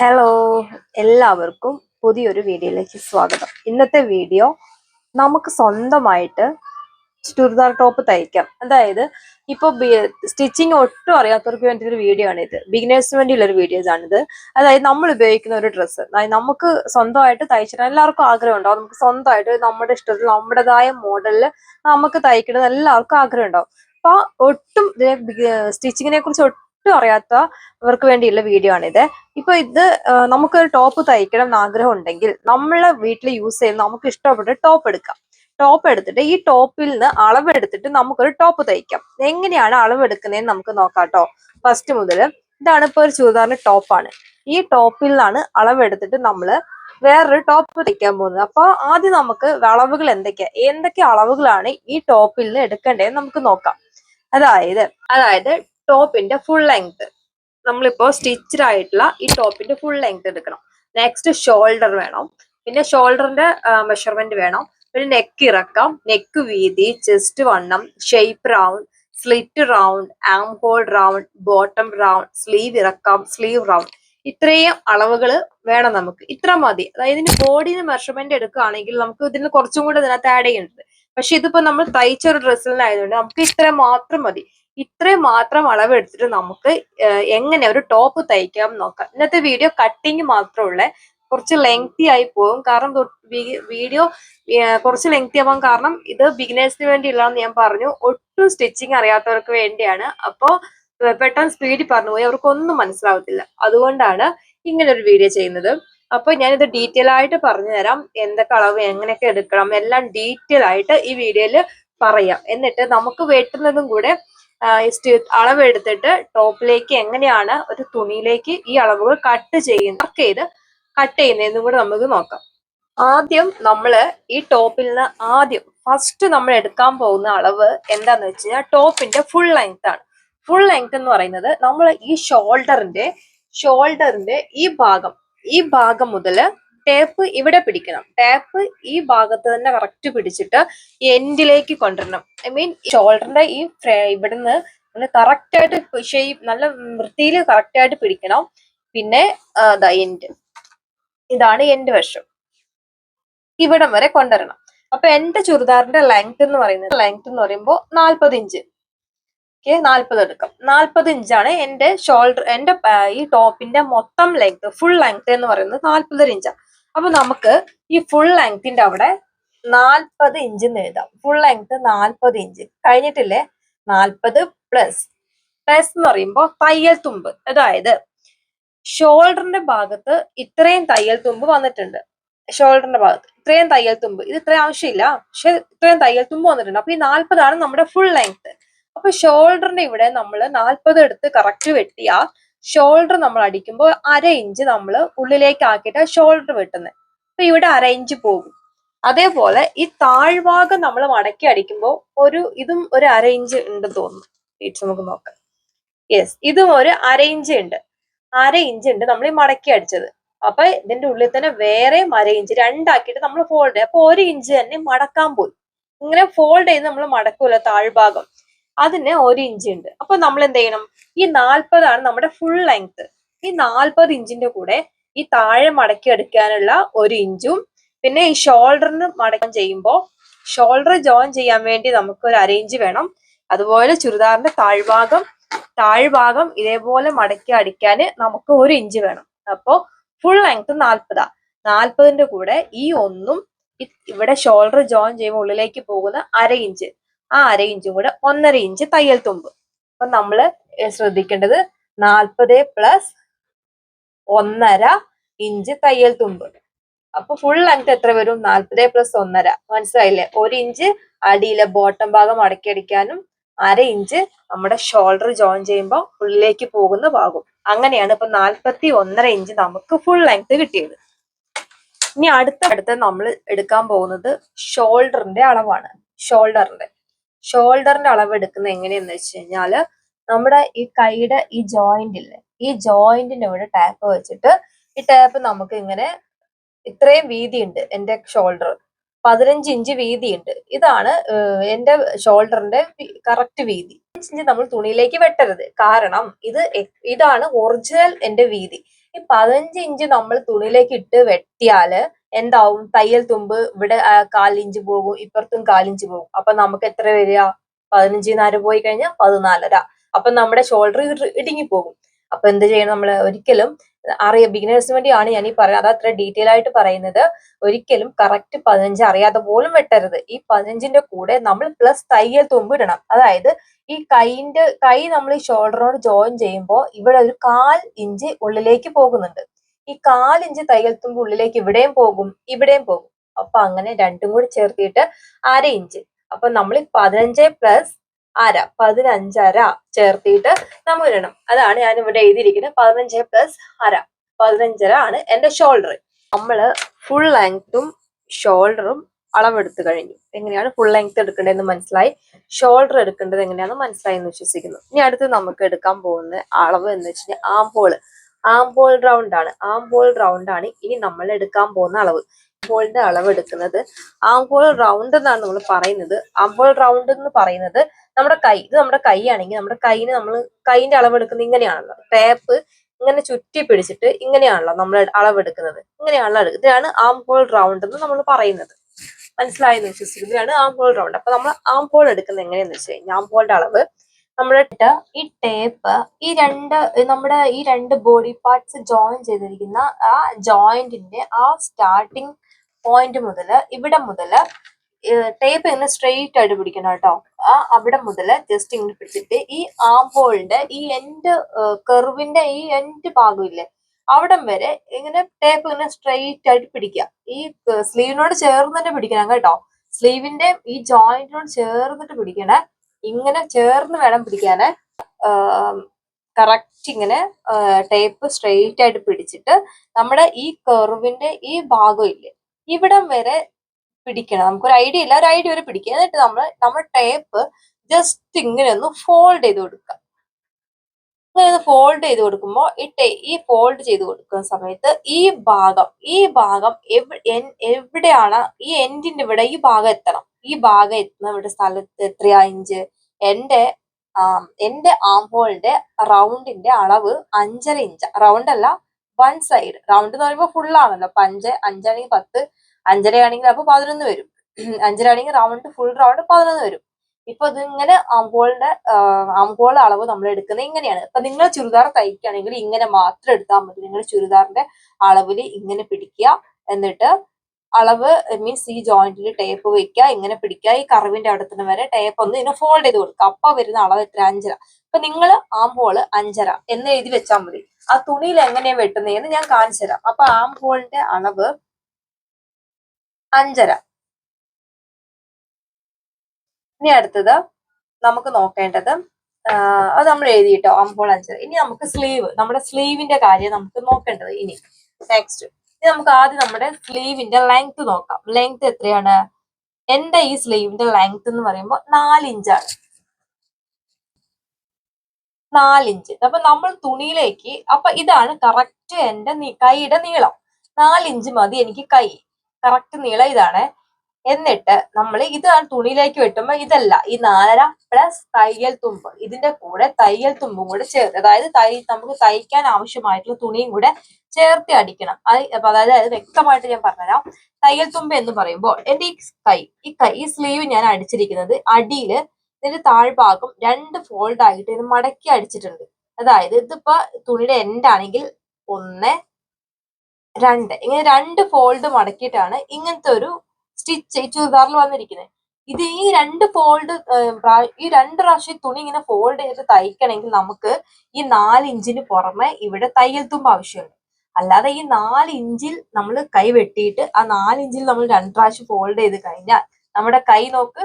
Hello എല്ലാവർക്കും പുതിയൊരു വീഡിയോയിലേക്ക് സ്വാഗതം. ഇന്നത്തെ വീഡിയോ നമുക്ക് സ്വന്തമായിട്ട് ചുരിദാർ ടോപ്പ് തയ്ക്കാം. അതായത് ഇപ്പോൾ സ്റ്റിച്ചിങ് ഒട്ടും അറിയാത്തവർക്ക് വേണ്ടിയൊരു വീഡിയോ ആണ് ഇത് ബിഗിനേഴ്സിന് വേണ്ടിയുള്ള ഒരു വീഡിയോസ് ആണിത്. അതായത് നമ്മൾ ഉപയോഗിക്കുന്ന ഒരു ഡ്രസ്സ് അതായത് നമുക്ക് സ്വന്തമായിട്ട് തയ്ച്ചിട്ട് എല്ലാവർക്കും ആഗ്രഹം ഉണ്ടാവും നമുക്ക് സ്വന്തമായിട്ട് നമ്മുടെ ഇഷ്ടത്തിൽ നമ്മുടേതായ മോഡലിൽ നമുക്ക് തയ്ക്കണമെന്ന് എല്ലാവർക്കും ആഗ്രഹം ഉണ്ടാവും അപ്പൊ ഒട്ടും സ്റ്റിച്ചിങ്ങിനെ കുറിച്ച് അറിയാത്തവർക്ക് വേണ്ടിയുള്ള വീഡിയോ ആണിത്. ഇപ്പൊ ഇത് നമുക്ക് നമുക്കൊരു ടോപ്പ് തയ്ക്കണം എന്ന് ആഗ്രഹം ഉണ്ടെങ്കിൽ നമ്മളെ വീട്ടിൽ യൂസ് ചെയ്യുന്ന നമുക്ക് ഇഷ്ടപ്പെട്ട ടോപ്പ് എടുക്കാം. ടോപ്പ് എടുത്തിട്ട് ഈ ടോപ്പിൽ നിന്ന് അളവെടുത്തിട്ട് നമുക്കൊരു ടോപ്പ് തയ്ക്കാം. എങ്ങനെയാണ് അളവെടുക്കുന്നതെന്ന് നമുക്ക് നോക്കാം കേട്ടോ. ഫസ്റ്റ് മുതൽ ഇതാണ് ഇപ്പൊ ഒരു ചുരിദാറിന്റെ ടോപ്പാണ് ഈ ടോപ്പിൽ നിന്നാണ് അളവെടുത്തിട്ട് നമ്മൾ വേറൊരു ടോപ്പ് തയ്ക്കാൻ പോകുന്നത്. അപ്പൊ ആദ്യം നമുക്ക് അളവുകൾ എന്തൊക്കെയാ എന്തൊക്കെ അളവുകളാണ് ഈ ടോപ്പിൽ നിന്ന് എടുക്കേണ്ടതെന്ന് നമുക്ക് നോക്കാം. അതായത് അതായത് ടോപ്പിന്റെ ഫുൾ ലെങ്ത് നമ്മളിപ്പോ സ്റ്റിച്ചഡ് ആയിട്ടുള്ള ഈ ടോപ്പിന്റെ ഫുൾ ലെങ്ത് എടുക്കണം. നെക്സ്റ്റ് ഷോൾഡർ വേണം. പിന്നെ ഷോൾഡറിന്റെ മെഷർമെന്റ് വേണം. പിന്നെ നെക്ക് ഇറക്കാം. നെക്ക് വീതി ചെസ്റ്റ് വണ്ണം shape round slit round arm hole round bottom round sleeve ഇറക്കാം സ്ലീവ് റൗണ്ട് ഇത്രയും അളവുകൾ വേണം നമുക്ക്. ഇത്ര മതി. അതായത് ഇതിന് ബോഡിന് മെഷർമെന്റ് എടുക്കുകയാണെങ്കിൽ നമുക്ക് ഇതിന് കുറച്ചും കൂടെ ഇതിനകത്ത് ആഡ് ചെയ്യേണ്ടത്. പക്ഷെ ഇതിപ്പോ നമ്മൾ തയ്ച്ച ഒരു ഡ്രസ്സിലായതുകൊണ്ട് നമുക്ക് ഇത്ര മാത്രം മതി. ഇത്രയും മാത്രം അളവ് എടുത്തിട്ട് നമുക്ക് എങ്ങനെ ഒരു ടോപ്പ് തയ്ക്കാം നോക്കാം. ഇന്നത്തെ വീഡിയോ കട്ടിങ് മാത്രമുള്ള കുറച്ച് ലെങ്തി ആയി പോകും. കാരണം വീഡിയോ കുറച്ച് ലെങ്തി ആവാൻ കാരണം ഇത് ബിഗിനേഴ്സിന് വേണ്ടിയുള്ളതെന്ന് ഞാൻ പറഞ്ഞു. ഒട്ടും സ്റ്റിച്ചിങ് അറിയാത്തവർക്ക് വേണ്ടിയാണ്. അപ്പോൾ പെട്ടെന്ന് സ്പീഡിൽ പറഞ്ഞു പോയി. അവർക്കൊന്നും മനസ്സിലാവത്തില്ല. അതുകൊണ്ടാണ് ഇങ്ങനെ ഒരു വീഡിയോ ചെയ്യുന്നത്. അപ്പൊ ഞാനിത് ഡീറ്റെയിൽ ആയിട്ട് പറഞ്ഞു തരാം എന്തൊക്കെ അളവ് എങ്ങനെയൊക്കെ എടുക്കണം എല്ലാം ഡീറ്റെയിൽ ആയിട്ട് ഈ വീഡിയോയിൽ പറയാം. എന്നിട്ട് നമുക്ക് വെട്ടുന്നതും കൂടെ ആ, ഈ sti- അളവ് എടുത്തിട്ട് ടോപ്പിലേക്ക് എങ്ങനെയാണ് ഒരു തുണിയിലേക്ക് ഈ അളവുകൾ കട്ട് ചെയ്യുന്നത് വർക്ക് ചെയ്ത് കട്ട് ചെയ്യുന്നതെന്നും കൂടെ നമുക്ക് നോക്കാം. ആദ്യം നമ്മൾ ഈ ടോപ്പിൽ നിന്ന് ആദ്യം ഫസ്റ്റ് നമ്മൾ എടുക്കാൻ പോകുന്ന അളവ് എന്താന്ന് വെച്ച് കഴിഞ്ഞാൽ ടോപ്പിന്റെ ഫുൾ ലെങ്ത് ആണ്. ഫുൾ ലെങ്ത് എന്ന് പറയുന്നത് നമ്മൾ ഈ ഷോൾഡറിന്റെ ഷോൾഡറിന്റെ ഈ ഭാഗം ഈ ഭാഗം മുതൽ ടേപ്പ് ഇവിടെ പിടിക്കണം. ടേപ്പ് ഈ ഭാഗത്ത് തന്നെ കറക്റ്റ് പിടിച്ചിട്ട് എൻഡിലേക്ക് കൊണ്ടുവരണം. ഐ മീൻ ഷോൾഡറിന്റെ ഈ ഇവിടുന്ന് കറക്റ്റ് ആയിട്ട് ഷേപ്പ് നല്ല വൃത്തിയിൽ കറക്റ്റ് ആയിട്ട് പിടിക്കണം. പിന്നെ എൻഡ് ഇതാണ് എൻഡ് വശം. ഇവിടം വരെ കൊണ്ടുവരണം. അപ്പൊ എന്റെ ചുരിദാറിന്റെ ലെങ്ത് എന്ന് പറയുന്നത് ലെങ്ത് എന്ന് പറയുമ്പോൾ നാൽപ്പത് ഇഞ്ച് ഓക്കെ നാൽപ്പത് എടുക്കാം. നാൽപ്പത് ഇഞ്ചാണ് എന്റെ ഷോൾഡർ എന്റെ ഈ ടോപ്പിന്റെ മൊത്തം ലെങ്ത് ഫുൾ ലെങ്ത് എന്ന് പറയുന്നത് നാൽപ്പത് ഇഞ്ചാണ് അപ്പൊ നമുക്ക് ഈ ഫുൾ ലെങ്ത്തിന്റെ അവിടെ നാൽപ്പത് ഇഞ്ച് എന്ന് എഴുതാം. ഫുൾ ലെങ്ത് നാൽപ്പത് ഇഞ്ച് കഴിഞ്ഞിട്ടില്ലേ? നാൽപ്പത് പ്ലസ് പ്ലസ് എന്ന് പറയുമ്പോൾ തയ്യൽ തുമ്പ്. അതായത് ഷോൾഡറിന്റെ ഭാഗത്ത് ഇത്രയും തയ്യൽ തുമ്പ് വന്നിട്ടുണ്ട്. ഷോൾഡറിന്റെ ഭാഗത്ത്. ഇത്രയും തയ്യൽ തുമ്പ്. ഇത് ഇത്രയും ആവശ്യമില്ല. പക്ഷെ ഇത്രയും തയ്യൽ തുമ്പ് വന്നിട്ടുണ്ട്. അപ്പൊ ഈ നാൽപ്പതാണ് നമ്മുടെ ഫുൾ ലെങ്ത് അപ്പൊ ഷോൾഡറിന്റെ ഇവിടെ നമ്മൾ നാൽപ്പത് എടുത്ത് കറക്റ്റ് വെട്ടിയാ ഷോൾഡർ നമ്മൾ അടിക്കുമ്പോൾ അര ഇഞ്ച് നമ്മൾ ഉള്ളിലേക്ക് ആക്കിയിട്ട് ഷോൾഡർ വെട്ടുന്നത് അപ്പൊ ഇവിടെ അര ഇഞ്ച് പോകും. അതേപോലെ ഈ താഴ്ഭാഗം നമ്മൾ മടക്കി അടിക്കുമ്പോൾ ഒരു ഇതും ഒരു അര ഇഞ്ച് ഉണ്ടെന്ന് തോന്നുന്നു. ടീച്ചർ നമുക്ക് നോക്കാം. യെസ് ഇതും ഒരു അര ഇഞ്ച് ഉണ്ട്. അര ഇഞ്ച് ഉണ്ട് നമ്മൾ ഈ മടക്കി അടിച്ചത്. അപ്പൊ ഇതിന്റെ ഉള്ളിൽ തന്നെ വേറെ അര ഇഞ്ച് രണ്ടാക്കിയിട്ട് നമ്മൾ ഫോൾഡ് ചെയ്യും. അപ്പൊ ഒരു ഇഞ്ച് തന്നെ മടക്കാൻ പോയി. ഇങ്ങനെ ഫോൾഡ് ചെയ്ത് നമ്മൾ മടക്കൂല താഴ്ഭാഗം. അതിന് ഒരു ഇഞ്ച് ഉണ്ട്. അപ്പൊ നമ്മൾ എന്ത് ചെയ്യണം? ഈ നാൽപ്പതാണ് നമ്മുടെ ഫുൾ ലെങ്ത് ഈ നാൽപ്പത് ഇഞ്ചിന്റെ കൂടെ ഈ താഴെ മടക്കി എടുക്കാനുള്ള ഒരു ഇഞ്ചും പിന്നെ ഈ ഷോൾഡറിന് മടക്കം ചെയ്യുമ്പോൾ ഷോൾഡർ ജോയിൻ ചെയ്യാൻ വേണ്ടി നമുക്ക് ഒരു അര ഇഞ്ച് വേണം. അതുപോലെ ചുരിദാറിന്റെ താഴ്ഭാഗം താഴ്ഭാഗം ഇതേപോലെ മടക്കി അടിക്കാൻ നമുക്ക് ഒരു ഇഞ്ച് വേണം. അപ്പോൾ ഫുൾ ലെങ്ത് നാൽപ്പതാ നാൽപ്പതിന്റെ കൂടെ ഈ ഒന്നും ഇവിടെ ഷോൾഡർ ജോയിൻ ചെയ്യുമ്പോൾ ഉള്ളിലേക്ക് പോകുന്ന അര ഇഞ്ച് ആ അര ഇഞ്ചും കൂടെ ഒന്നര ഇഞ്ച് തയ്യൽ തുമ്പ്. അപ്പൊ നമ്മൾ ശ്രദ്ധിക്കേണ്ടത് നാൽപ്പത് പ്ലസ് ഒന്നര ഇഞ്ച് തയ്യൽ തുമ്പ്. അപ്പൊ ഫുൾ ലെങ്ത് എത്ര വരും? നാൽപ്പത് പ്ലസ് ഒന്നര. മനസ്സിലായില്ലേ? ഒരു ഇഞ്ച് അടിയിലെ ബോട്ടം ഭാഗം അടക്കിയടിക്കാനും അര ഇഞ്ച് നമ്മുടെ ഷോൾഡർ ജോയിൻ ചെയ്യുമ്പോൾ ഉള്ളിലേക്ക് പോകുന്ന ഭാഗം അങ്ങനെയാണ് ഇപ്പൊ നാൽപ്പത്തി ഒന്നര ഇഞ്ച് നമുക്ക് ഫുൾ ലെങ്ത് കിട്ടിയത്. ഇനി അടുത്ത അടുത്ത് നമ്മൾ എടുക്കാൻ പോകുന്നത് ഷോൾഡറിന്റെ അളവാണ്. ഷോൾഡറിന്റെ ഷോൾഡറിന്റെ അളവ് എടുക്കുന്നത് എങ്ങനെയെന്ന് വെച്ച് കഴിഞ്ഞാൽ നമ്മുടെ ഈ കൈയുടെ ഈ ജോയിന്റ് ഇല്ലേ ഈ ജോയിന്റിന്റെ ഇവിടെ ടാപ്പ് വെച്ചിട്ട് ഈ ടാപ്പ് നമുക്ക് ഇങ്ങനെ ഇത്രയും വീതിയുണ്ട് എന്റെ ഷോൾഡർ പതിനഞ്ച് ഇഞ്ച് വീതിയുണ്ട്. ഇതാണ് എന്റെ ഷോൾഡറിന്റെ കറക്റ്റ് വീതി. ഇഞ്ച് നമ്മൾ തുണിയിലേക്ക് വെട്ടരുത്. കാരണം ഇത് ഇതാണ് ഒറിജിനൽ എന്റെ വീതി. ഈ പതിനഞ്ച് ഇഞ്ച് നമ്മൾ തുണിയിലേക്ക് ഇട്ട് വെട്ടിയാൽ എന്താവും? തയ്യൽ തുമ്പ് ഇവിടെ കാലിഞ്ച് പോകും ഇപ്പുറത്തും കാലിഞ്ച് പോകും. അപ്പൊ നമുക്ക് എത്ര വരിക? പതിനഞ്ച് നാല് പോയി കഴിഞ്ഞാൽ പതിനാലര. അപ്പൊ നമ്മുടെ ഷോൾഡർ ഇടുങ്ങി പോകും അപ്പൊ എന്ത് ചെയ്യണം നമ്മൾ ഒരിക്കലും അറിയാം ബിഗിനേഴ്സിന് വേണ്ടിയാണ് ഞാൻ ഈ പറയുന്നത് അത് അത്ര ഡീറ്റെയിൽ ആയിട്ട് പറയുന്നത്. ഒരിക്കലും കറക്റ്റ് പതിനഞ്ച് അറിയാതെ പോലും വെട്ടരുത്. ഈ പതിനഞ്ചിന്റെ കൂടെ നമ്മൾ പ്ലസ് തയ്യൽ തുമ്പ് ഇടണം. അതായത് ഈ കൈന്റെ കൈ നമ്മൾ ഈ ഷോൾഡറിനോട് ജോയിൻ ചെയ്യുമ്പോൾ ഇവിടെ ഒരു കാൽ ഇഞ്ച് ഉള്ളിലേക്ക് പോകുന്നുണ്ട്. ഈ കാലിഞ്ച് തയ്യൽ തുമ്പ് ഉള്ളിലേക്ക് ഇവിടെയും പോകും ഇവിടെയും പോകും. അപ്പൊ അങ്ങനെ രണ്ടും കൂടി ചേർത്തിട്ട് അര ഇഞ്ച്. അപ്പൊ നമ്മൾ പതിനഞ്ച് പ്ലസ് അര പതിനഞ്ചര ചേർത്തിട്ട് നമ്മൾ ഇടണം അതാണ് ഞാൻ ഇവിടെ എഴുതിയിരിക്കുന്നത് പതിനഞ്ച് പ്ലസ് അര. പതിനഞ്ചര ആണ് എന്റെ ഷോൾഡർ നമ്മൾ ഫുൾ ലെങ്ത്തും ഷോൾഡറും അളവെടുത്ത് കഴിഞ്ഞു. എങ്ങനെയാണ് ഫുൾ ലെങ്ത് എടുക്കേണ്ടതെന്ന് മനസ്സിലായി? ഷോൾഡർ എടുക്കേണ്ടത് എങ്ങനെയാണെന്ന് മനസ്സിലായി എന്ന് വിശ്വസിക്കുന്നു. ഇനി അടുത്ത് നമുക്ക് എടുക്കാൻ പോകുന്ന അളവ് എന്ന് വെച്ചാൽ ആംബോൾ ആംബോൾ റൗണ്ട് ആണ്. ആം ആംബോൾ റൗണ്ട് ആണ് ഇനി നമ്മൾ എടുക്കാൻ പോകുന്ന അളവ്. ബോളിന്റെ അളവ് എടുക്കുന്നത്. ആം ആംബോൾ റൗണ്ട് എന്നാണ് നമ്മൾ പറയുന്നത്. ആം ആംബോൾ റൗണ്ട് എന്ന് പറയുന്നത് നമ്മുടെ കൈ. ഇത് നമ്മുടെ കൈ ആണെങ്കിൽ നമ്മുടെ കൈന് നമ്മൾ കൈന്റെ അളവ് എടുക്കുന്നത് ഇങ്ങനെയാണല്ലോ. ടേപ്പ് ഇങ്ങനെ ചുറ്റി പിടിച്ചിട്ട് ഇങ്ങനെയാണല്ലോ നമ്മൾ അളവെടുക്കുന്നത് ഇങ്ങനെയാണല്ലോ എടുക്കുന്നത് ആം ആംബോൾ റൗണ്ട് എന്ന് നമ്മൾ പറയുന്നത്. മനസ്സിലായെന്ന് വിശ്വസിക്കുന്നു. ആം ആംബോൾ റൗണ്ട് അപ്പൊ നമ്മൾ ആം ആംബോൾ എടുക്കുന്നത് എങ്ങനെയാന്ന് വെച്ച് കഴിഞ്ഞാൽ ആംബോളിന്റെ അളവ് നമ്മുടെ ഈ ടേപ്പ് ഈ രണ്ട് നമ്മുടെ ഈ രണ്ട് ബോഡി പാർട്സ് ജോയിൻ ചെയ്തിരിക്കുന്ന ആ ജോയിന്റിന്റെ ആ സ്റ്റാർട്ടിങ് പോയിന്റ് മുതൽ ഇവിടെ മുതൽ ടേപ്പ് ഇങ്ങനെ സ്ട്രെയിറ്റ് ആയിട്ട് പിടിക്കണം കേട്ടോ. ആ അവിടെ മുതൽ ജസ്റ്റ് ഇങ്ങനെ പിടിച്ചിട്ട് ഈ ആംബോളിന്റെ ഈ എൻഡ് കെർവിന്റെ ഈ എൻഡ് ഭാഗമില്ലേ അവിടം വരെ ഇങ്ങനെ ടേപ്പ് ഇങ്ങനെ സ്ട്രെയിറ്റ് ആയിട്ട് പിടിക്കുക. ഈ സ്ലീവിനോട് ചേർന്നിട്ട് പിടിക്കണം കേട്ടോ. സ്ലീവിന്റെ ഈ ജോയിന്റിനോട് ചേർന്നിട്ട് പിടിക്കണേ ഇങ്ങനെ ചേർന്ന് വേണം പിടിക്കാന്. കറക്റ്റ് ഇങ്ങനെ ടേപ്പ് സ്ട്രെയിറ്റ് ആയിട്ട് പിടിച്ചിട്ട് നമ്മുടെ ഈ കെർവിന്റെ ഈ ഭാഗം ഇല്ലേ ഇവിടം വരെ പിടിക്കണം. നമുക്ക് ഒരു ഐഡിയ ഇല്ല. ഒരു ഐഡിയ വരെ പിടിക്കുക. എന്നിട്ട് നമ്മൾ നമ്മുടെ ടേപ്പ് ജസ്റ്റ് ഇങ്ങനെ ഒന്ന് ഫോൾഡ് ചെയ്ത് കൊടുക്കുക. ഇങ്ങനെ ഒന്ന് ഫോൾഡ് ചെയ്ത് കൊടുക്കുമ്പോൾ ഈ ഈ ഫോൾഡ് ചെയ്ത് കൊടുക്കുന്ന സമയത്ത് ഈ ഭാഗം ഈ ഭാഗം എവിടെയാണ് ഈ എൻഡിന്റെ ഇവിടെ ഈ ഭാഗം എത്തണം. ഈ ഭാഗം എത്തുന്ന ഇവിടെ സ്ഥലത്ത് എത്രയാ? ഇഞ്ച് എന്റെ എന്റെ ആംഹോളിന്റെ റൗണ്ടിന്റെ അളവ് അഞ്ചര ഇഞ്ച്. റൗണ്ട് അല്ല വൺ സൈഡ്. റൗണ്ട് എന്ന് പറയുമ്പോൾ ഫുൾ ആണല്ലോ. അപ്പൊ അഞ്ച് അഞ്ചാണെങ്കിൽ പത്ത് അഞ്ചര ആണെങ്കിൽ അപ്പൊ പതിനൊന്ന് വരും. അഞ്ചര ആണെങ്കിൽ റൗണ്ട് ഫുൾ റൗണ്ട് പതിനൊന്ന് വരും. ഇപ്പൊ ഇത് ഇങ്ങനെ ആംഹോളിന്റെ ആംഹോൾ അളവ് നമ്മൾ എടുക്കുന്നത് ഇങ്ങനെയാണ്. ഇപ്പൊ നിങ്ങൾ ചുരിദാർ തയ്ക്കുകയാണെങ്കിൽ ഇങ്ങനെ മാത്രം എടുത്താൽ മതി. നിങ്ങൾ ചുരിദാറിന്റെ അളവിൽ ഇങ്ങനെ പിടിക്കുക. എന്നിട്ട് അളവ് മീൻസ് ഈ ജോയിന്റിൽ ടേപ്പ് വെക്കുക ഇങ്ങനെ പിടിക്കുക ഈ കറിവിന്റെ അവിടെ തന്നെ വരെ ടേപ്പ് ഒന്ന് ഇതിനെ ഫോൾഡ് ചെയ്ത് കൊടുക്കുക അപ്പൊ വരുന്ന അളവ് എത്ര? അഞ്ചര. അപ്പൊ നിങ്ങൾ ആംഹോൾ അഞ്ചര എന്ന് എഴുതി വെച്ചാൽ മതി. ആ തുണിയിൽ എങ്ങനെയാ വെട്ടുന്നതെന്ന് ഞാൻ കാണിച്ചു തരാം. അപ്പൊ ആംഹോളിന്റെ അളവ് അഞ്ചര. ഇനി അടുത്തത് നമുക്ക് നോക്കേണ്ടത് അത് നമ്മൾ എഴുതിയിട്ടോ? ആംഹോൾ അഞ്ചര. ഇനി നമുക്ക് സ്ലീവ് നമ്മുടെ സ്ലീവിന്റെ കാര്യം നമുക്ക് നോക്കേണ്ടത് ഇനി. നെക്സ്റ്റ് ഇനി നമുക്ക് ആദ്യം നമ്മുടെ സ്ലീവിന്റെ ലെങ്ത് നോക്കാം. ലെങ്ത് എത്രയാണ്? എന്റെ ഈ സ്ലീവിന്റെ ലെങ്ത് എന്ന് പറയുമ്പോൾ നാല് ഇഞ്ചാണ് നാലിഞ്ച്. അപ്പൊ നമ്മൾ തുണിയിലേക്ക് അപ്പൊ ഇതാണ് കറക്റ്റ് എന്റെ കൈയുടെ നീളം. നാലിഞ്ച് മതി എനിക്ക് കൈ. കറക്റ്റ് നീളം ഇതാണ്. എന്നിട്ട് നമ്മൾ ഇതാണ് തുണിയിലേക്ക് വെട്ടുമ്പോൾ ഇതല്ല ഈ നാലര പ്ലസ് തയ്യൽ തുമ്പ്. ഇതിന്റെ കൂടെ തയ്യൽ തുമ്പും കൂടെ ചേർത്ത് അതായത് തൈ നമുക്ക് തയ്ക്കാൻ ആവശ്യമായിട്ടുള്ള തുണിയും കൂടെ ചേർത്ത് അടിക്കണം. അത് അതായത് അത് വ്യക്തമായിട്ട് ഞാൻ പറഞ്ഞുതരാം. തയ്യൽ തുമ്പ് എന്ന് പറയുമ്പോൾ എന്റെ ഈ കൈ ഈ കൈ ഈ സ്ലീവ് ഞാൻ അടിച്ചിരിക്കുന്നത് അടിയിൽ ഇതിന്റെ താഴ്ഭാഗം രണ്ട് ഫോൾഡ് ആയിട്ട് ഇത് മടക്കി അടിച്ചിട്ടുണ്ട്. അതായത് ഇതിപ്പോ തുണിയുടെ എൻഡ് ആണെങ്കിൽ ഒന്ന് രണ്ട്. ഇങ്ങനെ രണ്ട് ഫോൾഡ് മടക്കിയിട്ടാണ് ഇങ്ങനത്തെ ഒരു സ്റ്റിച്ച് ചുരിദാറിൽ വന്നിരിക്കുന്നത് ഇത് ഈ രണ്ട് ഫോൾഡ് ഈ രണ്ട് പ്രാവശ്യം തുണി ഇങ്ങനെ ഫോൾഡ് ചെയ്ത് തയ്ക്കണമെങ്കിൽ നമുക്ക് ഈ നാല് ഇഞ്ചിന് പുറമെ ഇവിടെ തയ്യൽ തുമ്പ് ആവശ്യമുണ്ട്. അല്ലാതെ ഈ നാല് ഇഞ്ചിൽ നമ്മൾ കൈ വെട്ടിയിട്ട് ആ നാല് ഇഞ്ചിൽ നമ്മൾ രണ്ട് പ്രാവശ്യം ഫോൾഡ് ചെയ്ത് കഴിഞ്ഞാൽ നമ്മുടെ കൈ നോക്ക്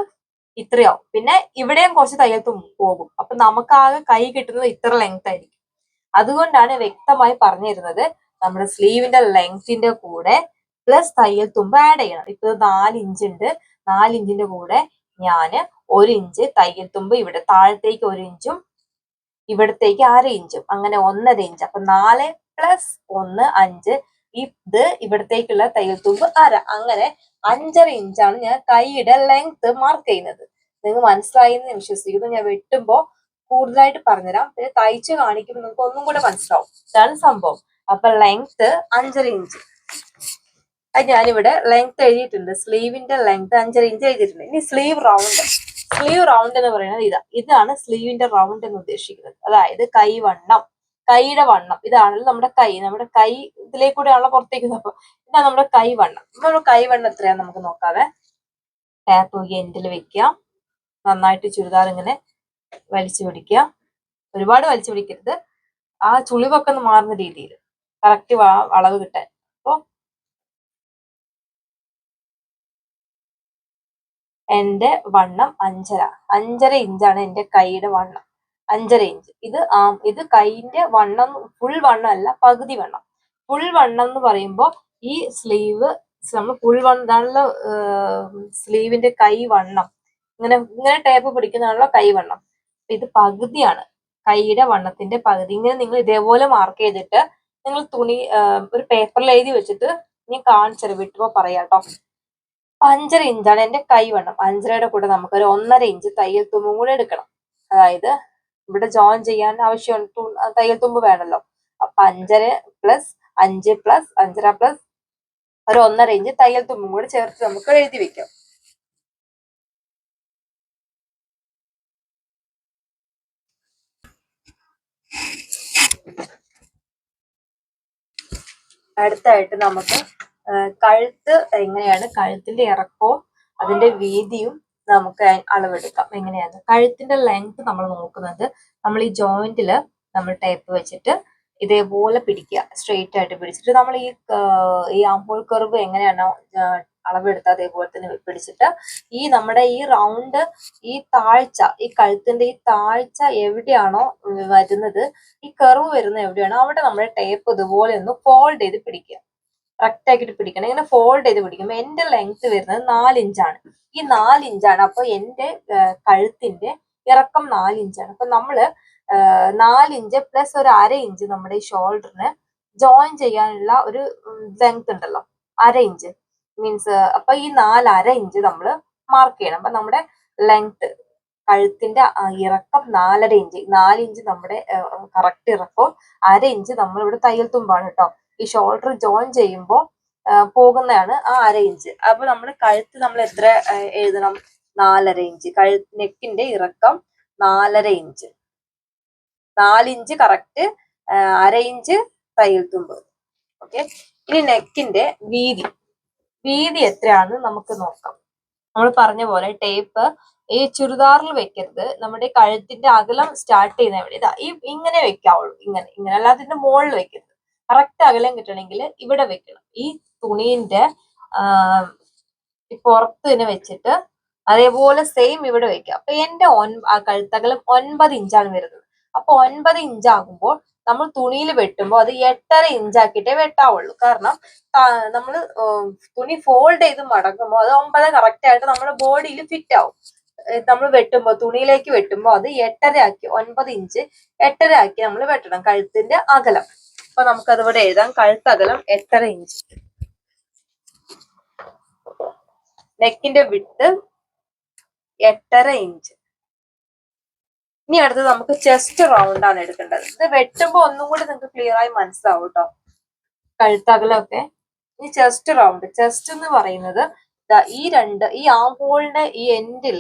ഇത്രയാവും. പിന്നെ ഇവിടെയും കുറച്ച് തയ്യൽ തുമ്പ് പോകും. അപ്പൊ നമുക്ക് ആകെ കൈ കിട്ടുന്നത് ഇത്ര ലെങ്ത് ആയിരിക്കും. അതുകൊണ്ടാണ് വ്യക്തമായി പറഞ്ഞിരുന്നത് നമ്മുടെ സ്ലീവിന്റെ ലെങ്ത്തിന്റെ കൂടെ പ്ലസ് തയ്യൽ തുമ്പ് ആഡ് ചെയ്യണം. ഇപ്പൊ നാല് ഇഞ്ച് ഉണ്ട്. നാല് ഇഞ്ചിന്റെ കൂടെ ഞാൻ ഒരു ഇഞ്ച് തയ്യൽ തുമ്പ് ഇവിടെ താഴത്തേക്ക് ഒരു ഇഞ്ചും ഇവിടത്തേക്ക് അര ഇഞ്ചും അങ്ങനെ ഒന്നര ഇഞ്ച് അപ്പൊ നാല് പ്ലസ് ഒന്ന് അഞ്ച് ഇത് ഇവിടത്തേക്കുള്ള തയ്യൽ തുമ്പ് അര. അങ്ങനെ അഞ്ചര ഇഞ്ചാണ് ഞാൻ കൈയുടെ ലെങ്ത് മാർക്ക് ചെയ്യുന്നത്. നിങ്ങൾ മനസ്സിലായി എന്ന് വിശ്വസിക്കുന്നു. ഞാൻ വെട്ടുമ്പോ കൂടുതലായിട്ട് പറഞ്ഞുതരാം. പിന്നെ തയ്ച്ച് കാണിക്കുമ്പോൾ നിങ്ങൾക്ക് ഒന്നും കൂടെ മനസ്സിലാവും. ഇതാണ് സംഭവം. അപ്പൊ ലെങ്ത് അഞ്ചര ഇഞ്ച് അത് ഞാനിവിടെ ലെങ്ത് എഴുതിയിട്ടുണ്ട്. സ്ലീവിന്റെ ലെങ്ത് അഞ്ചര ഇഞ്ച് എഴുതിയിട്ടുണ്ട്. ഇനി സ്ലീവ് റൗണ്ട് സ്ലീവ് റൗണ്ട് എന്ന് പറയുന്നത് ഇതാ. ഇതാണ് സ്ലീവിന്റെ റൗണ്ട് എന്ന് ഉദ്ദേശിക്കുന്നത്. അതായത് കൈവണ്ണം കൈയുടെ വണ്ണം. ഇതാണല്ലോ നമ്മുടെ കൈ. നമ്മുടെ കൈ ഇതിലേക്കൂടെയാണല്ലോ പുറത്തേക്ക് അപ്പൊ ഇതാണ് നമ്മുടെ കൈവണ്ണം നമ്മുടെ കൈവണ്ണം എത്രയാന്ന് നമുക്ക് നോക്കാവേ. ടാപ്പ് എൻഡിൽ വെക്കാം നന്നായിട്ട് ചുരിദാർ ഇങ്ങനെ വലിച്ചു പിടിക്കുക. ഒരുപാട് വലിച്ചു പിടിക്കരുത്. ആ ചുളിവൊക്കെ ഒന്ന് മാറുന്ന രീതിയിൽ. കറക്റ്റ് അളവ് കിട്ടാൻ. എന്റെ വണ്ണം അഞ്ചര. അഞ്ചര ഇഞ്ചാണ് എന്റെ കൈയുടെ വണ്ണം. അഞ്ചര ഇഞ്ച്. ഇത് ആ ഇത് കൈന്റെ വണ്ണം ഫുൾ വണ്ണം അല്ല പകുതി വണ്ണം. ഫുൾ വണ്ണം എന്ന് പറയുമ്പോൾ ഈ സ്ലീവ് നമ്മൾ ഫുൾ വണ്ണം ഇതാണല്ലോ സ്ലീവിന്റെ കൈ വണ്ണം. ഇങ്ങനെ ഇങ്ങനെ ടേപ്പ് പിടിക്കുന്നതാണല്ലോ കൈ വണ്ണം. ഇത് പകുതിയാണ്. കൈയുടെ വണ്ണത്തിന്റെ പകുതി. ഇങ്ങനെ നിങ്ങൾ ഇതേപോലെ മാർക്ക് ചെയ്തിട്ട് നിങ്ങൾ തുണി ഒരു പേപ്പറിൽ എഴുതി വെച്ചിട്ട് ഞാൻ കാണിച്ചത് വിട്ടുപോ പറയാം കേട്ടോ. അഞ്ചര ഇഞ്ചാണ് എന്റെ കൈ വണ്ണം അഞ്ചരയുടെ കൂടെ നമുക്ക് ഒരു ഒന്നര ഇഞ്ച് തയ്യൽ തുമ്പും കൂടെ എടുക്കണം. അതായത് ഇവിടെ ജോയിൻ ചെയ്യാൻ ആവശ്യം തയ്യൽ തുമ്പ് വേണമല്ലോ അപ്പൊ അഞ്ചര പ്ലസ് അഞ്ച് പ്ലസ് അഞ്ചര പ്ലസ് ഒരു ഒന്നര ഇഞ്ച് തയ്യൽ തുമ്പും കൂടെ ചേർത്ത് നമുക്ക് എഴുതി വെക്കാം. അടുത്തായിട്ട് നമുക്ക് കഴുത്ത് എങ്ങനെയാണ്? കഴുത്തിന്റെ ഇറക്കവും അതിന്റെ വീതിയും നമുക്ക് അളവെടുക്കാം. എങ്ങനെയാണ്? കഴുത്തിന്റെ ലെങ്ത് നമ്മൾ നോക്കുന്നത്. നമ്മൾ ഈ ജോയിന്റിൽ നമ്മൾ ടേപ്പ് വെച്ചിട്ട് ഇതേപോലെ പിടിക്കുക. സ്ട്രെയിറ്റ് ആയിട്ട് പിടിച്ചിട്ട് നമ്മൾ ഈ ഈ ആംപോൾ കർവ് എങ്ങനെയാണോ അളവെടുത്ത് അതേപോലെ തന്നെ പിടിച്ചിട്ട് ഈ നമ്മുടെ ഈ റൗണ്ട് ഈ താഴ്ച ഈ കഴുത്തിന്റെ ഈ താഴ്ച എവിടെയാണോ വരുന്നത് ഈ കർവ് വരുന്നത് എവിടെയാണോ അവിടെ നമ്മൾ ടേപ്പ് ഇതുപോലെ ഒന്ന് ഫോൾഡ് ചെയ്ത് പിടിക്കുക. കറക്റ്റ് ആക്കിയിട്ട് പിടിക്കണം. ഇങ്ങനെ ഫോൾഡ് ചെയ്ത് പിടിക്കുമ്പോൾ എന്റെ ലെങ്ത് വരുന്നത് നാല് ഇഞ്ചാണ് ഈ നാല് ഇഞ്ചാണ് അപ്പൊ എന്റെ കഴുത്തിന്റെ ഇറക്കം നാല് ഇഞ്ചാണ് അപ്പൊ നമ്മൾ നാല് ഇഞ്ച് പ്ലസ് ഒരു അര ഇഞ്ച് നമ്മുടെ ഈ ഷോൾഡറിന് ജോയിൻ ചെയ്യാനുള്ള ഒരു ലെങ്ത് ഉണ്ടല്ലോ. അര ഇഞ്ച് മീൻസ് അപ്പൊ ഈ നാല് അര ഇഞ്ച് നമ്മൾ മാർക്ക് ചെയ്യണം. അപ്പൊ നമ്മുടെ ലെങ്ത് കഴുത്തിന്റെ ഇറക്കം നാലര ഇഞ്ച് നാല് ഇഞ്ച് നമ്മുടെ കറക്റ്റ് ഇറക്കവും അര ഇഞ്ച് നമ്മൾ ഇവിടെ തയ്യൽ തുമ്പാണ് കേട്ടോ. ഈ ഷോൾഡർ ജോയിൻ ചെയ്യുമ്പോൾ പോകുന്നതാണ് ആ അര ഇഞ്ച് അപ്പൊ നമ്മൾ കഴുത്ത് നമ്മൾ എത്ര എഴുതണം? നാലര ഇഞ്ച് കഴു നെക്കിന്റെ ഇറക്കം നാലര ഇഞ്ച് നാലിഞ്ച് കറക്റ്റ് അര ഇഞ്ച് തയ്യൽ തുമ്പ്. ഓക്കെ ഇനി നെക്കിന്റെ വീതി. വീതി എത്രയാണെന്ന് നമുക്ക് നോക്കാം. നമ്മൾ പറഞ്ഞ പോലെ ടേപ്പ് ഈ ചുരിദാറിൽ വെക്കരുത്. നമ്മുടെ കഴുത്തിന്റെ അകലം സ്റ്റാർട്ട് ചെയ്യുന്ന എവിടെ? ഇതാ ഈ ഇങ്ങനെ വെക്കാവുള്ളൂ. ഇങ്ങനെ ഇങ്ങനെ. അല്ലാതെ മുകളിൽ വെക്കരുത്. കറക്റ്റ് അകലം കിട്ടണമെങ്കിൽ ഇവിടെ വെക്കണം. ഈ തുണീന്റെ പുറത്ത് തന്നെ വെച്ചിട്ട് അതേപോലെ സെയിം ഇവിടെ വെക്കുക അപ്പൊ എന്റെ ഒൻ ആ കഴുത്തകലം ഒൻപത് ഇഞ്ചാണ് വരുന്നത്. അപ്പൊ ഒൻപത് ഇഞ്ചാകുമ്പോൾ നമ്മൾ തുണിയിൽ വെട്ടുമ്പോൾ അത് എട്ടര ഇഞ്ചാക്കിയിട്ടേ വെട്ടാവുള്ളൂ. കാരണം നമ്മൾ തുണി ഫോൾഡ് ചെയ്ത് മടങ്ങുമ്പോൾ അത് ഒമ്പത് കറക്റ്റ് ആയിട്ട് നമ്മുടെ ബോഡിയിൽ ഫിറ്റ് ആവും. നമ്മൾ വെട്ടുമ്പോൾ തുണിയിലേക്ക് വെട്ടുമ്പോൾ അത് എട്ടര ആക്കി ഒൻപത് ഇഞ്ച് എട്ടര ആക്കി നമ്മൾ വെട്ടണം കഴുത്തിന്റെ അകലം. അപ്പൊ നമുക്കതിവിടെ എഴുതാം. കഴുത്തകലം എട്ടര ഇഞ്ച്. നെക്കിന്റെ വിട്ട് എട്ടര ഇഞ്ച്. ഇനി അടുത്തത് നമുക്ക് ചെസ്റ്റ് റൗണ്ട് ആണ് എടുക്കേണ്ടത്. ഇത് വെട്ടുമ്പോ ഒന്നും കൂടി നിങ്ങൾക്ക് ക്ലിയർ ആയി മനസ്സിലാവും കേട്ടോ കഴുത്തകലൊക്കെ. ഇനി ചെസ്റ്റ് റൗണ്ട്. ചെസ്റ്റ് എന്ന് പറയുന്നത് ഈ രണ്ട് ഈ ആംപോളിന്റെ ഈ എൻഡിൽ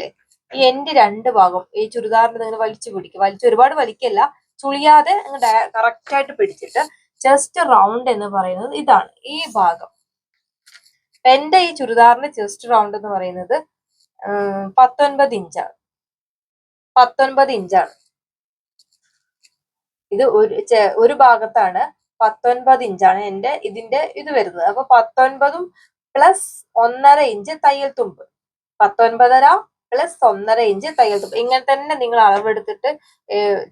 ഈ എൻഡ് രണ്ട് ഭാഗം ഈ ചുരിദാറിന്റെ നിങ്ങൾ വലിച്ചു പിടിക്കുക വലിച്ചു ഒരുപാട് വലിക്കല്ല. ചുളിയാതെ കറക്റ്റ് ആയിട്ട് പിടിച്ചിട്ട് ചെസ്റ്റ് റൗണ്ട് എന്ന് പറയുന്നത് ഇതാണ്. ഈ ഭാഗം. എന്റെ ഈ ചുരിദാറിന്റെ ചെസ്റ്റ് റൗണ്ട് എന്ന് പറയുന്നത് പത്തൊൻപത് ഇഞ്ചാണ്. പത്തൊൻപത് ഇഞ്ചാണ്. ഇത് ഒരു ഒരു ഭാഗത്താണ് പത്തൊൻപത് ഇഞ്ചാണ് എന്റെ ഇതിന്റെ ഇത് വരുന്നത്. അപ്പൊ പത്തൊൻപതും പ്ലസ് ഒന്നര ഇഞ്ച് തയ്യൽ തുമ്പ്. പത്തൊൻപതര പ്ലസ് ഒന്നര ഇഞ്ച് തയ്യൽ തുമ്പ് ഇങ്ങനെ തന്നെ നിങ്ങൾ അളവെടുത്തിട്ട്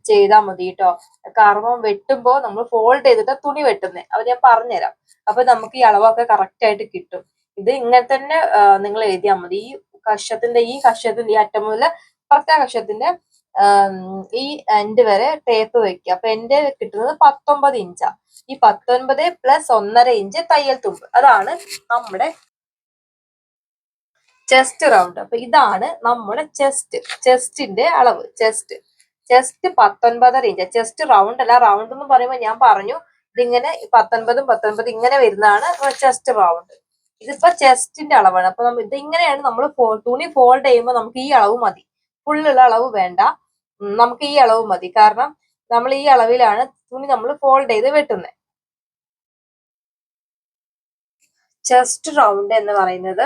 ചെയ്താൽ മതി കേട്ടോ കാരണം വെട്ടുമ്പോൾ നമ്മൾ ഫോൾഡ് ചെയ്തിട്ട് തുണി വെട്ടുന്നേ. അത് ഞാൻ പറഞ്ഞുതരാം. അപ്പൊ നമുക്ക് ഈ അളവൊക്കെ കറക്റ്റ് ആയിട്ട് കിട്ടും. ഇത് ഇങ്ങനെ തന്നെ നിങ്ങൾ എഴുതിയാൽ മതി. ഈ കഷത്തിന്റെ ഈ കഷത്തിന്റെ ഈ അറ്റം മുതൽ ഇപ്പുറത്തെ കഷത്തിന്റെ ഈ എൻഡ് വരെ ടേപ്പ് വെക്കുക. അപ്പൊ എന്റെ കിട്ടുന്നത് പത്തൊമ്പത് ഇഞ്ചാ ഈ പത്തൊൻപത് പ്ലസ് ഒന്നര ഇഞ്ച് തയ്യൽ തുമ്പ്. അതാണ് നമ്മുടെ ചെസ്റ്റ് റൗണ്ട് അപ്പൊ ഇതാണ് നമ്മുടെ ചെസ്റ്റ് ചെസ്റ്റിന്റെ അളവ്. ചെസ്റ്റ് ചെസ്റ്റ് പത്തൊൻപതര ഇഞ്ച് ചെസ്റ്റ് റൗണ്ട് അല്ല റൗണ്ട് എന്ന് പറയുമ്പോൾ ഞാൻ പറഞ്ഞു ഇതിങ്ങനെ പത്തൊൻപതും പത്തൊൻപത് ഇങ്ങനെ വരുന്നതാണ് ചെസ്റ്റ് റൗണ്ട് ഇതിപ്പോ ചെസ്റ്റിന്റെ അളവാണ്. അപ്പൊ നമ്മൾ ഇതിങ്ങനെയാണ് നമ്മൾ തുണി ഫോൾഡ് ചെയ്യുമ്പോൾ നമുക്ക് ഈ അളവ് മതി. ഫുള്ളുള്ള അളവ് വേണ്ട. നമുക്ക് ഈ അളവ് മതി. കാരണം നമ്മൾ ഈ അളവിലാണ് തുണി നമ്മൾ ഫോൾഡ് ചെയ്ത് വെട്ടുന്നത് ചെസ്റ്റ് റൗണ്ട് എന്ന് പറയുന്നത്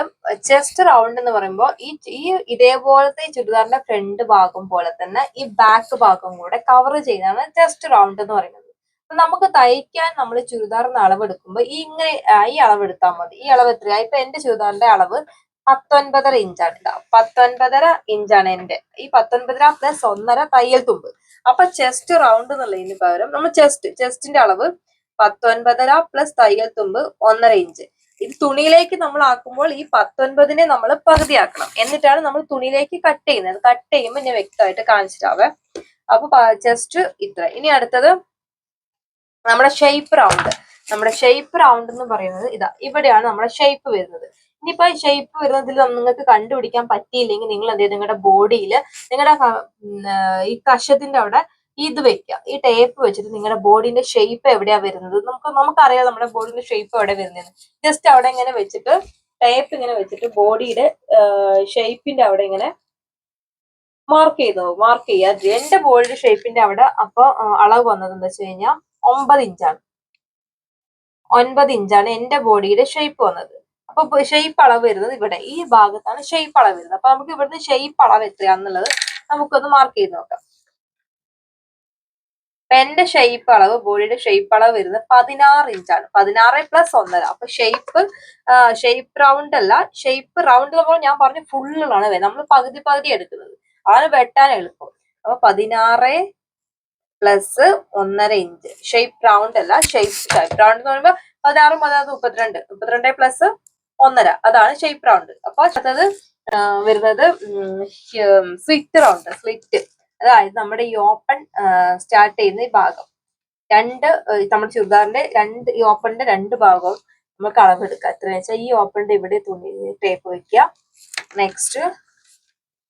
ചെസ്റ്റ് റൗണ്ട് എന്ന് പറയുമ്പോൾ ഈ ഈ ഇതേപോലത്തെ ചുരിദാറിന്റെ ഫ്രണ്ട് ഭാഗം പോലെ തന്നെ ഈ ബാക്ക് ഭാഗം കൂടെ കവർ ചെയ്താണ് ചെസ്റ്റ് റൗണ്ട് എന്ന് പറയുന്നത്. നമുക്ക് തയ്ക്കാൻ നമ്മൾ ചുരിദാറിന് അളവെടുക്കുമ്പോൾ ഈ ഇങ്ങനെ ഈ അളവ് എടുത്താൽ മതി. ഈ അളവ് എത്രയാ? ഇപ്പൊ എന്റെ ചുരിദാറിന്റെ അളവ് പത്തൊൻപതര ഇഞ്ചാണ് കേട്ടോ പത്തൊൻപതര ഇഞ്ചാണ് എന്റെ. ഈ പത്തൊൻപതര പ്ലസ് ഒന്നര തയ്യൽ തുമ്പ്. അപ്പൊ ചെസ്റ്റ് റൗണ്ട് എന്നുള്ളതിന് പകരം നമ്മൾ ചെസ്റ്റ് ചെസ്റ്റിന്റെ അളവ് പത്തൊൻപതര പ്ലസ് തയ്യൽ തുമ്പ് ഒന്നര ഇഞ്ച് ഇത് തുണിയിലേക്ക് നമ്മൾ ആക്കുമ്പോൾ ഈ പത്തൊൻപതിനെ നമ്മൾ പകുതിയാക്കണം. എന്നിട്ടാണ് നമ്മൾ തുണിയിലേക്ക് കട്ട് ചെയ്യുന്നത്. കട്ട് ചെയ്യുമ്പോൾ ഞാൻ വ്യക്തമായിട്ട് കാണിച്ചിട്ടാവേ. അപ്പൊ ജസ്റ്റ് ഇത്ര. ഇനി അടുത്തത് നമ്മുടെ ഷേപ്പ് റൗണ്ട് നമ്മുടെ ഷേപ്പ് റൗണ്ട് എന്ന് പറയുന്നത് ഇതാ. ഇവിടെയാണ് നമ്മുടെ ഷേപ്പ് വരുന്നത്. ഇനിയിപ്പോ ഷേപ്പ് വരുന്നതിൽ നിങ്ങൾക്ക് കണ്ടുപിടിക്കാൻ പറ്റിയില്ലെങ്കിൽ നിങ്ങൾ എന്ത് നിങ്ങളുടെ ബോഡിയിൽ നിങ്ങളുടെ ഈ കഷത്തിന്റെ അവിടെ ഇത് വെക്കുക ഈ ടേപ്പ് വെച്ചിട്ട് നിങ്ങളുടെ ബോഡിന്റെ ഷേപ്പ് എവിടെയാ വരുന്നത്? നമുക്ക് നമുക്കറിയാം നമ്മുടെ ബോഡിന്റെ ഷേപ്പ് എവിടെ വരുന്നത് ജസ്റ്റ് അവിടെ ഇങ്ങനെ വെച്ചിട്ട് ടേപ്പ് ഇങ്ങനെ വെച്ചിട്ട് ബോഡിയുടെ ഷേപ്പിന്റെ അവിടെ ഇങ്ങനെ മാർക്ക് ചെയ്തു മാർക്ക് ചെയ്യുക. എന്റെ ബോഡിയുടെ ഷേപ്പിന്റെ അവിടെ അപ്പൊ അളവ് വന്നത് എന്താ വെച്ച് കഴിഞ്ഞാൽ ഒമ്പത് ഇഞ്ചാണ്. ഒൻപത് ഇഞ്ചാണ് എന്റെ ബോഡിയുടെ ഷേപ്പ് വന്നത്. അപ്പൊ ഷേപ്പ് അളവ് വരുന്നത് ഇവിടെ. ഈ ഭാഗത്താണ് ഷേപ്പ് അളവ് വരുന്നത്. അപ്പൊ നമുക്ക് ഇവിടുന്ന് ഷേപ്പ് അളവ് എത്രയാന്നുള്ളത് നമുക്കൊന്ന് മാർക്ക് ചെയ്ത് നോക്കാം. അപ്പൊ എന്റെ ഷേപ്പ് അളവ് ബോഡിയുടെ ഷേപ്പ് അളവ് വരുന്നത് പതിനാറ് ഇഞ്ചാണ് പതിനാറ് പ്ലസ് ഒന്നര. അപ്പൊ ഷേപ്പ് ഷേപ്പ് റൗണ്ട് അല്ല ഷേപ്പ് റൗണ്ട് നമ്മൾ ഞാൻ പറഞ്ഞ ഫുള്ളിലാണ് വരുന്നത്. നമ്മൾ പകുതി പകുതി എടുക്കുന്നത്. അതാണ് വെട്ടാൻ എളുപ്പം. അപ്പൊ പതിനാറ് പ്ലസ് ഒന്നര ഇഞ്ച് ഷേപ്പ് റൗണ്ട് അല്ല ഷേപ്പ് ഷേപ്പ് റൗണ്ട് എന്ന് പറയുമ്പോൾ പതിനാറ് പതിനാറ് മുപ്പത്തിരണ്ട്. മുപ്പത്തിരണ്ട് പ്ലസ് ഒന്നര. അതാണ് ഷേപ്പ് റൗണ്ട് അപ്പൊ അത് വരുന്നത് സ്ലിറ്റ് റൗണ്ട് സ്ലിറ്റ് അതായത് നമ്മുടെ ഈ ഓപ്പൺ സ്റ്റാർട്ട് ചെയ്യുന്ന ഈ ഭാഗം. രണ്ട് നമ്മുടെ ചുരിദാറിന്റെ രണ്ട് ഈ ഓപ്പണിന്റെ രണ്ട് ഭാഗവും നമുക്ക് അളവെടുക്കാം എത്ര വെച്ചാൽ ഈ ഓപ്പണിന്റെ ഇവിടെ തുണി ടേപ്പ് വെക്കുക. നെക്സ്റ്റ്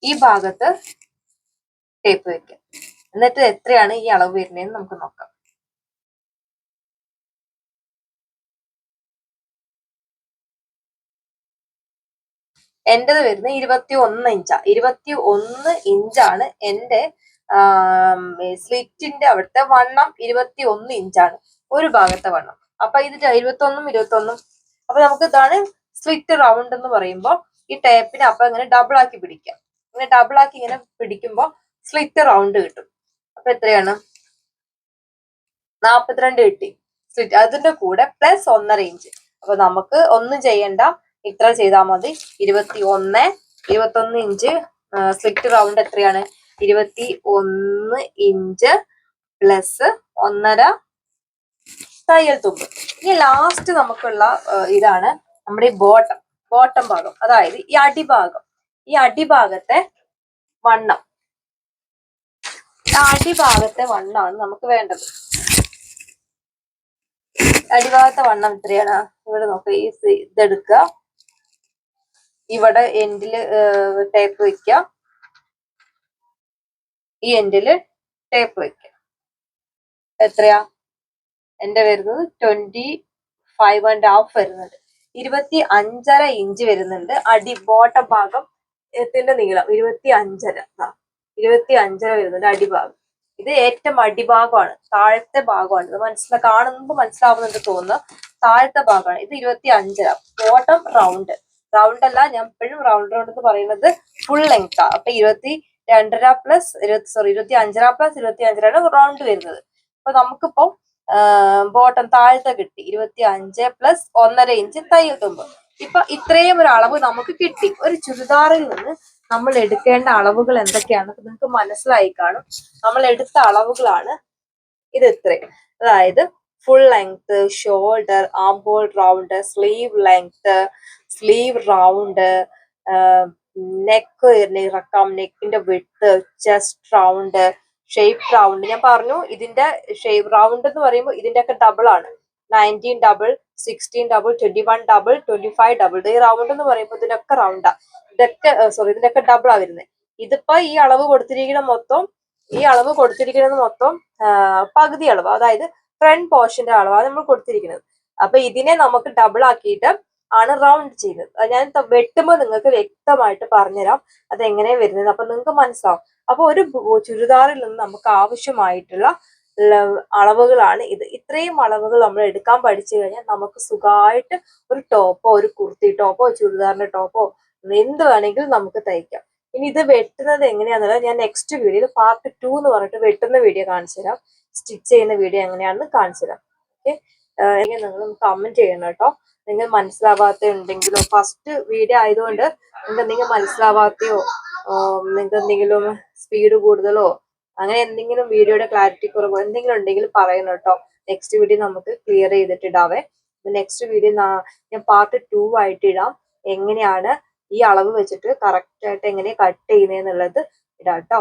ഈ ഭാഗത്ത് ടേപ്പ് വെക്കുക. എന്നിട്ട് എത്രയാണ് ഈ അളവ് വരുന്നതെന്ന് നമുക്ക് നോക്കാം. എന്റേത് വരുന്നത് ഇരുപത്തി ഒന്ന് ഇഞ്ചാ ഇരുപത്തി ഒന്ന് ഇഞ്ചാണ് എന്റെ സ്ലിറ്റിന്റെ അവിടുത്തെ വണ്ണം ഇരുപത്തി ഒന്ന് ഇഞ്ചാണ് ഒരു ഭാഗത്തെ വണ്ണം. അപ്പൊ ഇത് ഇരുപത്തി ഒന്നും ഇരുപത്തി ഒന്നും അപ്പൊ നമുക്ക് ഇതാണ് സ്ലിറ്റ് റൗണ്ട് എന്ന് പറയുമ്പോൾ ഈ ടേപ്പിനെ അപ്പൊ ഇങ്ങനെ ഡബിൾ ആക്കി പിടിക്കാം ഇങ്ങനെ ഡബിൾ ആക്കി ഇങ്ങനെ പിടിക്കുമ്പോൾ സ്ലിറ്റ് റൗണ്ട് കിട്ടും. അപ്പൊ എത്രയാണ്? നാപ്പത്തിരണ്ട് കിട്ടി. സ്ലിറ്റ് അതിന്റെ കൂടെ പ്ലസ് ഒന്നര ഇഞ്ച് അപ്പൊ നമുക്ക് ഒന്നും ചെയ്യണ്ട. ഇത്ര ചെയ്താൽ മതി. ഇരുപത്തി ഒന്ന് ഇരുപത്തി ഒന്ന് ഇഞ്ച് സ്ലിറ്റ് റൗണ്ട് എത്രയാണ്? ഇരുപത്തി ഒന്ന് ഇഞ്ച് പ്ലസ് ഒന്നര തയ്യൽ തുമ്പ്. ഇനി ലാസ്റ്റ് നമുക്കുള്ള ഇതാണ് നമ്മുടെ ഈ ബോട്ടം ബോട്ടം ഭാഗം. അതായത് ഈ അടിഭാഗം. ഈ അടിഭാഗത്തെ വണ്ണം. അടിഭാഗത്തെ വണ്ണമാണ് നമുക്ക് വേണ്ടത്. അടിഭാഗത്തെ വണ്ണം എത്രയാണ്? ഇവിടെ നോക്കുക ഈ ഇതെടുക്കുക. ഇവിടെ എൻഡിൽ ടേപ്പ് വെക്കുക ഈ എൻഡിൽ ടേപ്പ് വെക്കുക എത്രയാ? എന്റെ വരുന്നത് ട്വന്റി ഫൈവ് ആൻഡ് ഹാഫ് വരുന്നുണ്ട്. ഇരുപത്തി അഞ്ചര ഇഞ്ച് വരുന്നുണ്ട്. അടി ബോട്ട ഭാഗം എത്തിന്റെ നീളം. ഇരുപത്തി അഞ്ചര ഇരുപത്തി അഞ്ചര വരുന്നുണ്ട് അടിഭാഗം. ഇത് ഏറ്റവും അടിഭാഗമാണ്. താഴത്തെ ഭാഗമാണ്. ഇത് മനസ്സിലാ കാണുമ്പോൾ മനസ്സിലാവുന്നുണ്ട് തോന്നുന്നു. താഴത്തെ ഭാഗമാണ്. ഇത് ഇരുപത്തി അഞ്ചര ബോട്ടം റൗണ്ട് റൗണ്ട് അല്ല ഞാൻ എപ്പോഴും റൗണ്ട് റൗണ്ട് എന്ന് പറയുന്നത് ഫുൾ ലെങ്ത് അപ്പൊ ഇരുപത്തി രണ്ടര പ്ലസ് ഇരുപത്തി സോറി ഇരുപത്തി അഞ്ചര പ്ലസ് ഇരുപത്തി അഞ്ചരയാണ് റൗണ്ട് വരുന്നത്. അപ്പൊ നമുക്കിപ്പോ ബോട്ടം താഴത്തെ കിട്ടി. ഇരുപത്തി അഞ്ച് പ്ലസ് ഒന്നര ഇഞ്ച് തയ്യൽ തുമ്പ് ഇപ്പൊ ഇത്രയും ഒരു അളവ് നമുക്ക് കിട്ടി. ഒരു ചുരിദാറിൽ നിന്ന് നമ്മൾ എടുക്കേണ്ട അളവുകൾ എന്തൊക്കെയാണ്? നിങ്ങൾക്ക് മനസ്സിലായി കാണും. നമ്മൾ എടുത്ത അളവുകളാണ് ഇത് ഇത്രയും. അതായത് full length shoulder ആംബോൾ round sleeve length sleeve round neck ഇറക്കാം നെക്കിന്റെ വിട്ട് ചെസ്റ്റ് റൗണ്ട് ഷേപ്പ് റൗണ്ട് ഞാൻ പറഞ്ഞു ഇതിന്റെ ഷേപ്പ് റൗണ്ട് എന്ന് പറയുമ്പോൾ ഇതിന്റെ ഒക്കെ ഡബിൾ ആണ്. Nineteen double sixteen double twenty one double twenty five double ഈ റൗണ്ട് എന്ന് പറയുമ്പോൾ ഇതിനൊക്കെ റൗണ്ടാ ഇതൊക്കെ സോറി ഇതിനൊക്കെ ഡബിൾ ആ വരുന്നത് ഇതിപ്പോ ഈ അളവ് കൊടുത്തിരിക്കുന്ന മൊത്തം ഈ അളവ് കൊടുത്തിരിക്കുന്നത് മൊത്തം പകുതി അളവ്. അതായത് ഫ്രണ്ട് പോർഷന്റെ അളവാണ് നമ്മൾ കൊടുത്തിരിക്കുന്നത് അപ്പൊ ഇതിനെ നമുക്ക് ഡബിൾ ആക്കിയിട്ട് ആണ് റൗണ്ട് ചെയ്യുന്നത് ഞാൻ വെട്ടുമ്പോൾ നിങ്ങൾക്ക് വ്യക്തമായിട്ട് പറഞ്ഞുതരാം അത് എങ്ങനെ വരുന്നത്. അപ്പൊ നിങ്ങൾക്ക് മനസ്സിലാവും. അപ്പൊ ഒരു ചുരിദാറിൽ നിന്ന് നമുക്ക് ആവശ്യമായിട്ടുള്ള അളവുകളാണ് ഇത്. ഇത്രയും അളവുകൾ നമ്മൾ എടുക്കാൻ പഠിച്ചു കഴിഞ്ഞാൽ നമുക്ക് സുഖമായിട്ട് ഒരു ടോപ്പോ ഒരു കുർത്തി ടോപ്പോ ചുരിദാറിന്റെ ടോപ്പോ എന്ത് വേണമെങ്കിലും നമുക്ക് തയ്ക്കാം. ഇനി ഇത് വെട്ടുന്നത് എങ്ങനെയാണെന്നുള്ളത് ഞാൻ നെക്സ്റ്റ് വീഡിയോയിൽ പാർട്ട് ടു എന്ന് പറഞ്ഞിട്ട് വെട്ടുന്ന വീഡിയോ കാണിച്ചു തരാം. സ്റ്റിച്ച് ചെയ്യുന്ന വീഡിയോ എങ്ങനെയാണെന്ന് കാണിച്ചു തരാം. ഓക്കെ നിങ്ങൾ കമന്റ് ചെയ്യണം കേട്ടോ. നിങ്ങൾ മനസ്സിലാവാത്ത ഉണ്ടെങ്കിലോ ഫസ്റ്റ് വീഡിയോ ആയതുകൊണ്ട് നിങ്ങൾക്ക് എന്തെങ്കിലും മനസ്സിലാവാത്തയോ നിങ്ങൾക്ക് എന്തെങ്കിലും സ്പീഡ് കൂടുതലോ അങ്ങനെ എന്തെങ്കിലും വീഡിയോയുടെ ക്ലാരിറ്റി കുറവോ എന്തെങ്കിലും ഉണ്ടെങ്കിൽ പറയണം കേട്ടോ. നെക്സ്റ്റ് വീഡിയോ നമുക്ക് ക്ലിയർ ചെയ്തിട്ടിടാവേ നെക്സ്റ്റ് വീഡിയോ ഞാൻ പാർട്ട് ടു ആയിട്ട് ഇടാം. എങ്ങനെയാണ് ഈ അളവ് വെച്ചിട്ട് കറക്റ്റ് ആയിട്ട് എങ്ങനെ കട്ട് ചെയ്യുന്നതെന്നുള്ളത് ഇടാം കേട്ടോ.